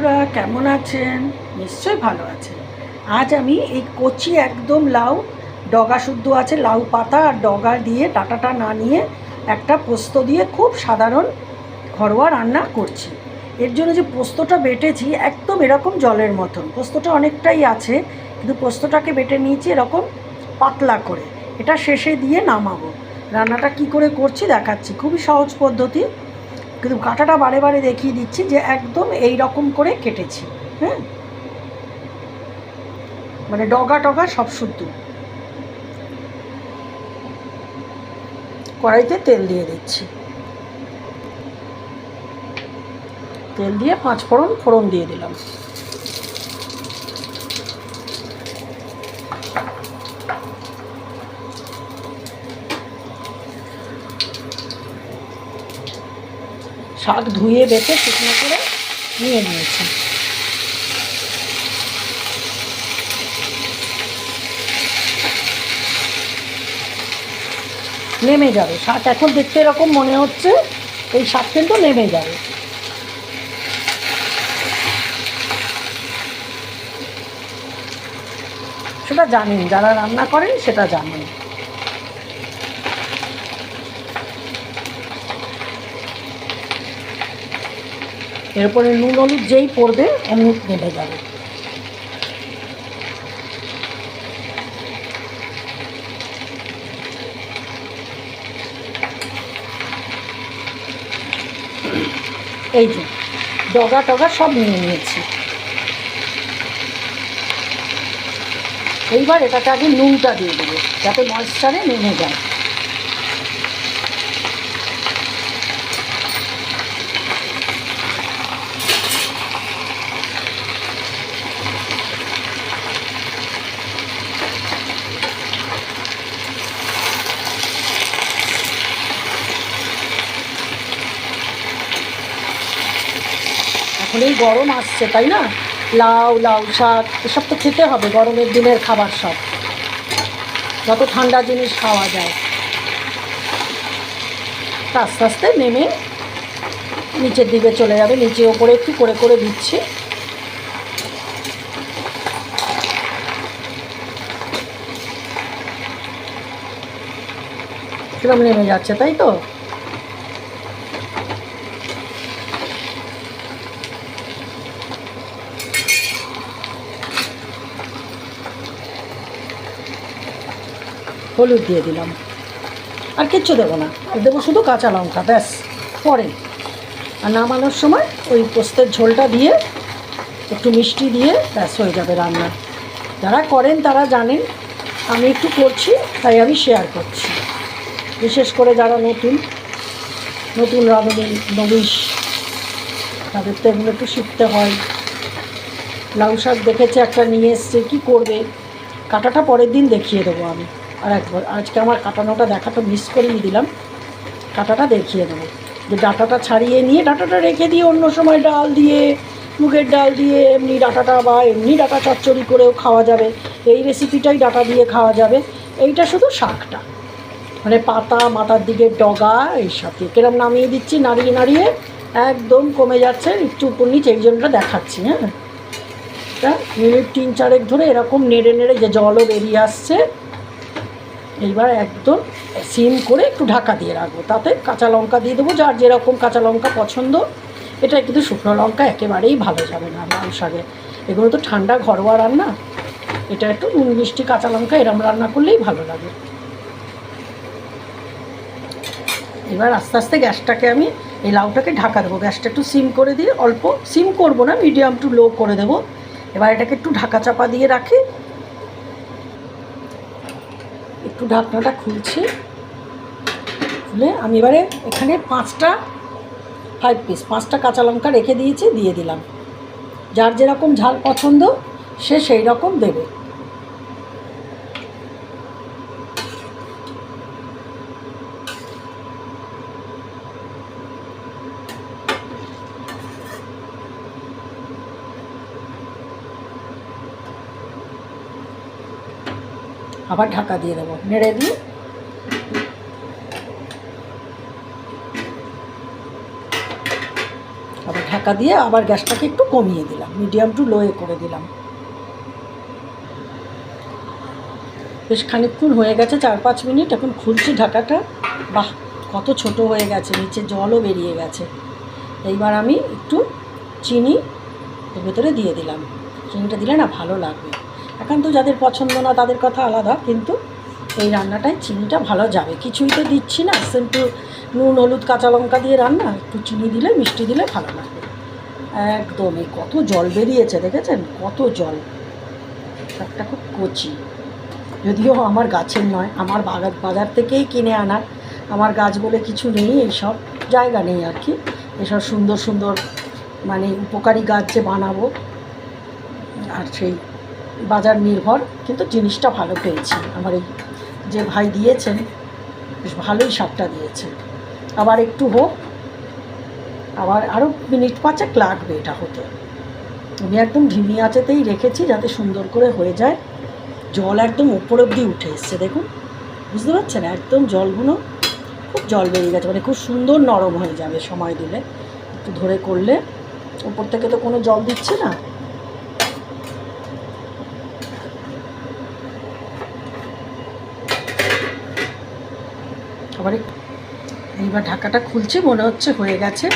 বন্ধুরা, কেমন আছেন? নিশ্চয়ই ভালো আছেন। আজ আমি এই কচি একদম লাউ, ডগা শুদ্ধ আছে, লাউ পাতা আর ডগা দিয়ে, ডাটাটা না নিয়ে একটা পোস্ত দিয়ে খুব সাধারণ ঘরোয়া রান্না করছি। এর জন্য যে পোস্তটা বেটেছি একদম এরকম জলের মতন। পোস্তটা অনেকটাই আছে, কিন্তু পোস্তটাকে বেটে নিয়েছি এরকম পাতলা করে। এটা শেষে দিয়ে নামাবো। রান্নাটা কি করে করছি দেখাচ্ছি। খুবই সহজ পদ্ধতি। কিন্তু কাঁটাটা বারে বারে দেখিয়ে দিচ্ছি যে একদম এই রকম করে কেটেছি হ্যাঁ? মানে ডগা টগা সব শুদ্ধ। কড়াইতে তেল দিয়ে দিচ্ছি। তেল দিয়ে পাঁচ ফোড়ন ফোড়ন দিয়ে দিলাম। শাক ধুয়ে বেছে শুকনো করে নিয়ে নিয়েছি। নেমে যাবে। শাক এখন দেখতে এরকম মনে হচ্ছে, এই শাক কিন্তু নেমে যাবে। সেটা জানেন, যারা রান্না করেন সেটা জানেন। এরপরে নুন হলুদ যেই পড়বে অমনি নেমে যাবে এই যে, ডগা টগা সব নিয়ে নিয়েছি। এইবার এটাকে আগে নুনটা দিয়ে দেবো, যাতে ময়েশ্চারে নেমে যায়। এখন এই গরম আসছে, তাই না? লাউ লাউ শাক, এসব তো খেতে হবে, গরমের দিনের খাবার সব। যত ঠান্ডা জিনিস খাওয়া যায়। আস্তে আস্তে নেমে নিচের দিকে চলে যাবে, নিচে ওপরে একটু করে করে দিচ্ছি। কিরম নেমে যাচ্ছে, তাই তো? হলুদ দিয়ে দিলাম। আর কিচ্ছু দেবো না। দেবো শুধু কাঁচা লঙ্কা, ব্যাস। পরে। আর নামানোর সময় ওই পোস্তের ঝোলটা দিয়ে একটু মিষ্টি দিয়ে ব্যাস হয়ে যাবে রান্না। যারা করেন তারা জানেন, আমি একটু করছি, তাই আমি শেয়ার করছি। বিশেষ করে যারা নতুন নতুন রাঁধুনি নবিশ তাদের তো এগুলো একটু শিখতে হয়। লাউ শাক দেখেছে একটা, নিয়ে এসছে, কী করবে? কাটাটা পরের দিন দেখিয়ে দেবো আমি। আর একবার আজকে আমার কাটানোটা দেখাটা মিস করিয়ে দিলাম। কাটাটা দেখিয়ে দেবো। যে ডাটাটা ছাড়িয়ে নিয়ে ডাটাটা রেখে দিয়ে অন্য সময় ডাল দিয়ে, মুগের ডাল দিয়ে এমনি ডাটাটা বা এমনি ডাটা চচ্চড়ি করেও খাওয়া যাবে। এই রেসিপিটাই ডাটা দিয়ে খাওয়া যাবে। এইটা শুধু শাকটা। মানে পাতা, মাথার দিকে ডগা, এইসব দিয়ে। কিরম নামিয়ে দিচ্ছি, নাড়িয়ে নাড়িয়ে একদম কমে যাচ্ছে। একটু উপর নিচে এই জন্যটা দেখাচ্ছি হ্যাঁ। মিনিট তিন চারেক ধরে এরকম নেড়ে নেড়ে যে জলও বেরিয়ে আসছে এইবার একদম সিম করে একটু ঢাকা দিয়ে রাখব। তাতে কাঁচা লঙ্কা দিয়ে দেবো, যার যেরকম কাঁচা লঙ্কা পছন্দ, এটা কিন্তু শুকনো লঙ্কা একেবারেই ভালো যাবে না লাউ শাকে এগুলো তো ঠান্ডা ঘরোয়া রান্না, এটা একটু নুন মিষ্টি কাঁচা লঙ্কা এরম রান্না করলেই ভালো লাগে। এবার আস্তে আস্তে গ্যাসটাকে আমি, এই লাউটাকে ঢাকা দেবো। গ্যাসটা একটু সিম করে দিয়ে, অল্প সিম করব না, মিডিয়াম টু লো করে দেবো। এবার এটাকে একটু ঢাকা চাপা দিয়ে রাখি। একটু ঢাকনাটা খুলছি। খুলে আমি এবারে এখানে পাঁচটা ফাইভ পিস পাঁচটা কাঁচা লঙ্কা রেখে দিয়েছি, দিয়ে দিলাম। যার যেরকম ঝাল পছন্দ, সে সেই রকম দেবে। আবার ঢাকা দিয়ে দেবো। নেড়ে দিয়ে। আবার ঢাকা দিয়ে আবার গ্যাসটাকে একটু কমিয়ে দিলাম। মিডিয়াম টু লোয়ে করে দিলাম। বেশ খানিকক্ষণ হয়ে গেছে, চার পাঁচ মিনিট। এখন খুলছি ঢাকাটা। বাহ, কত ছোট হয়ে গেছে, নিচে জলও বেরিয়ে গেছে। এইবার আমি একটু চিনি ভেতরে দিয়ে দিলাম। চিনিটা দিলে না ভালো লাগবে। এখন তো যাদের পছন্দ না, তাদের কথা আলাদা, কিন্তু এই রান্নাটায় চিনিটা ভালো যাবে। কিছুই তো দিচ্ছি না সিম্পল নুন, হলুদ, কাঁচা লঙ্কা দিয়ে রান্না, একটু চিনি দিলে, মিষ্টি দিলে ভালো লাগবে। একদম, এই কত জল বেরিয়েছে, দেখেছেন? কত জল। একটা খুব কচি। যদিও আমার গাছের নয়, আমার বাগান বাজার থেকেই কিনে আনার আমার গাছ বলে কিছু নেই, এইসব জায়গা নেই আর কি। এসব সুন্দর সুন্দর মানে উপকারী গাছ যে বানাবো, আর সেই বাজার নির্ভর, কিন্তু জিনিসটা ভালো পেয়েছি। আমার এই যে ভাই দিয়েছেন, বেশ ভালোই স্বাদটা দিয়েছেন। আবার একটু হোক, আবার আরও মিনিট পাঁচেক লাগবে এটা হতে। আমি একদম ঢিমি আঁচেতেই রেখেছি যাতে সুন্দর করে হয়ে যায়। জল একদম উপর অব্দি উঠে এসছে, দেখুন। বুঝতে পারছেন? একদম জলগুলো খুব জল বেরিয়ে গেছে মানে খুব সুন্দর নরম হয়ে যাবে সময় দিলে। একটু ধরে করলে, উপর থেকে তো কোনো জল দিচ্ছে না। আবার এইবার ঢাকাটা খুলছে, মনে হচ্ছে হয়ে গেছে।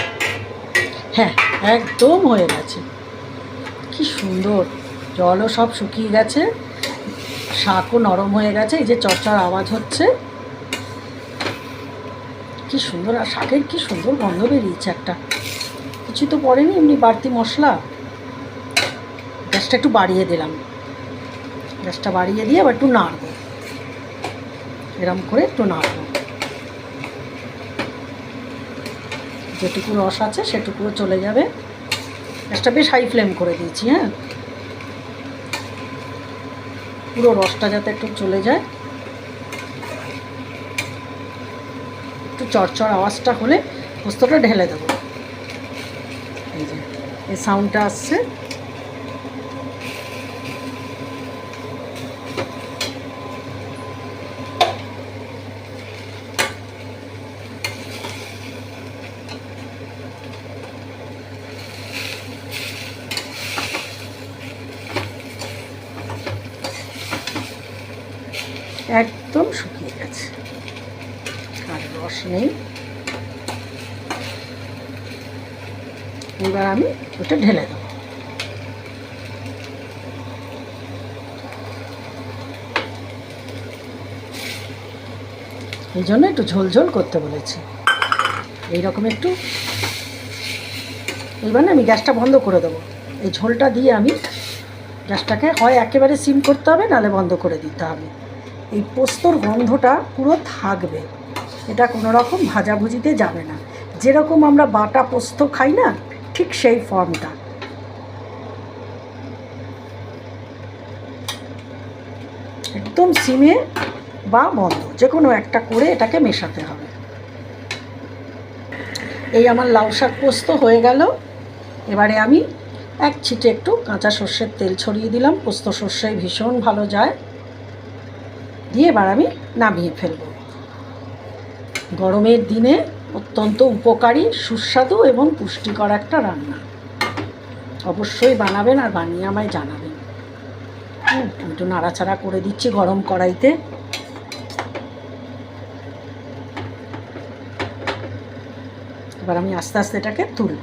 হ্যাঁ একদম হয়ে গেছে। কি সুন্দর, জলও সব শুকিয়ে গেছে, শাকও নরম হয়ে গেছে, এই যে চর্চার আওয়াজ হচ্ছে। কি সুন্দর, আর শাকের কি সুন্দর গন্ধ বেরিয়েছে একটা। কিছু তো পড়েনি, এমনি বাড়তি মশলা। গ্যাসটা একটু বাড়িয়ে দিলাম। গ্যাসটা বাড়িয়ে দিয়ে আবার একটু নাড়বো। এরম করে একটু নাড়বো। যেটুকু রস আছে সেটুকুও চলে যাবে। গ্যাসটা বেশ হাই ফ্লেম করে দিয়েছি হ্যাঁ? পুরো রসটা যাতে একটু চলে যায়। একটু চড়চড় আওয়াজটা হলে পোস্তটা ঢেলে দেবো। এই যে, এই সাউন্ডটা আসছে। একদম শুকিয়ে গেছে। আর রস নেই। এবার আমি ওটা ঢেলে দেবো। এই জন্য একটু ঝোলঝোল করতে বলেছি। এইরকম একটু। এবার না আমি গ্যাসটা বন্ধ করে দেবো। এই ঝোলটা দিয়ে আমি গ্যাসটাকে হয় একেবারে সিম করতে হবে, নাহলে বন্ধ করে দিতে হবে। এই পোস্তর গন্ধটা পুরো থাকবে। এটা কোনো রকম ভাজাভুজিতে যাবে না। যেরকম আমরা বাটা পোস্ত খাই না, ঠিক সেই ফর্মটা। একদম সিমে বা বন্ধ যে কোনো একটা করে এটাকে মেশাতে হবে। এই আমার লাউ শাক পোস্ত হয়ে গেল। এবারে আমি এক ছিটে একটু কাঁচা সর্ষের তেল ছড়িয়ে দিলাম। পোস্ত সর্ষেয় ভীষণ ভালো যায়। দিয়ে এবার আমি নামিয়ে ফেলব। গরমের দিনে অত্যন্ত উপকারী, সুস্বাদু এবং পুষ্টিকর একটা রান্না। অবশ্যই বানাবেন আর বানিয়ে আমায় জানাবেন। একটু নাড়াচাড়া করে দিচ্ছি গরম কড়াইতে। এবার আমি আস্তে আস্তে এটাকে তুলব।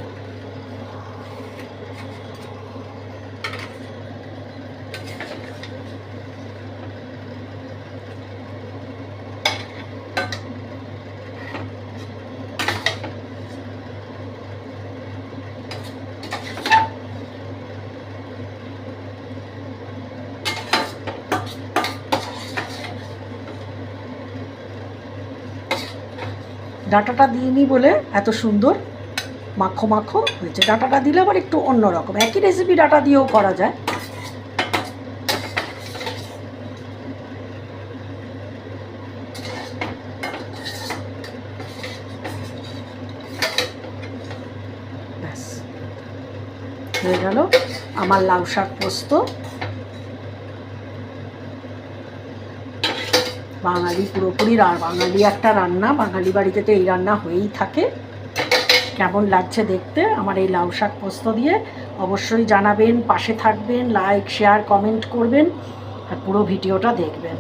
ডাটাটা দিইনি বলে এত সুন্দর, মাখো মাখো হয়েছে। ডাটাটা দিলে আবার একটু অন্যরকম একই রেসিপি ডাটা দিয়েও করা যায়। হয়ে গেল আমার লাউ শাক পোস্ত। বাঙালি, পুরোপুরি বাঙালি একটা রান্না, বাঙালি বাড়িতে তো এই রান্না হয়েই থাকে। কেমন লাগছে দেখতে? আমার এই লাউ শাক পোস্ত দিয়ে অবশ্যই জানাবেন, পাশে থাকবেন লাইক শেয়ার কমেন্ট করবেন, আর পুরো ভিডিওটা দেখবেন।